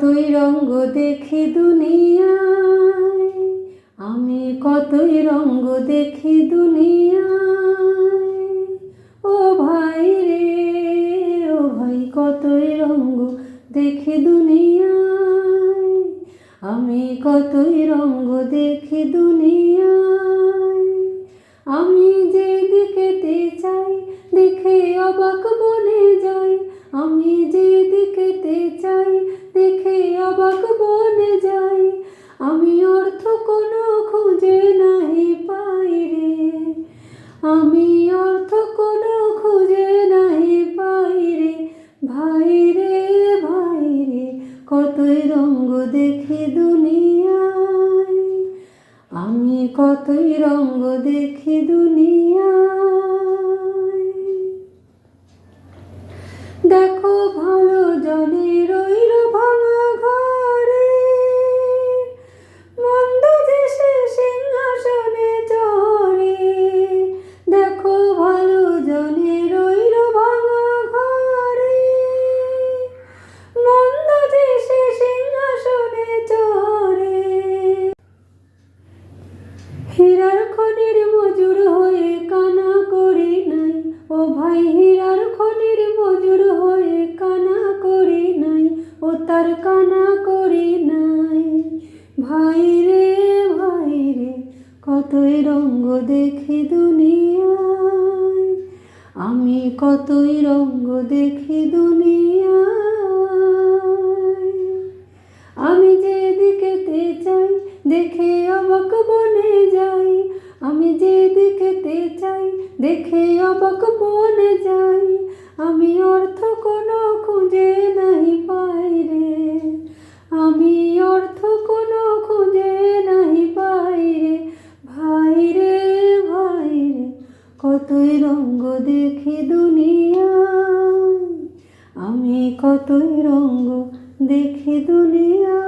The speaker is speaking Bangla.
কতই রঙ্গ দেখি দুনিয়ায়? আমি কতই রঙ্গ দেখি দুনিয়ায়? ও ভাই রে, ও ভাই, কতই রঙ্গ দেখি দুনিয়ায়? আমি কতই রঙ্গ দেখি দুনিয়ায়? আমি যে দিকেতে চাই, দেখে অবাক বনে যাই। আমি যে দিকেতে চাই আমি অর্থ কোনো খুঁজে নাই পাই রে ভাই রে ভাই রে কতই রঙ্গ দেখি দুনিয়ায়। আমি কতই রঙ্গ দেখি দুনিয়ায়। দেখো তার কানা করি নাই। ভাই রে ভাই রে, কতই রঙ্গ দেখি দুনিয়ায়। আমি কতই রঙ্গ দেখি দুনিয়ায়। আমি যে দিকেতে চাই, দেখে অবাক বনে যাই। আমি যে দিকেতে চাই, দেখে অবাক বনে যাই। আমি অর্থ কোনো কতই রঙ্গ দেখি দুনিয়ায় আমি কতই রঙ্গ দেখি দুনিয়া।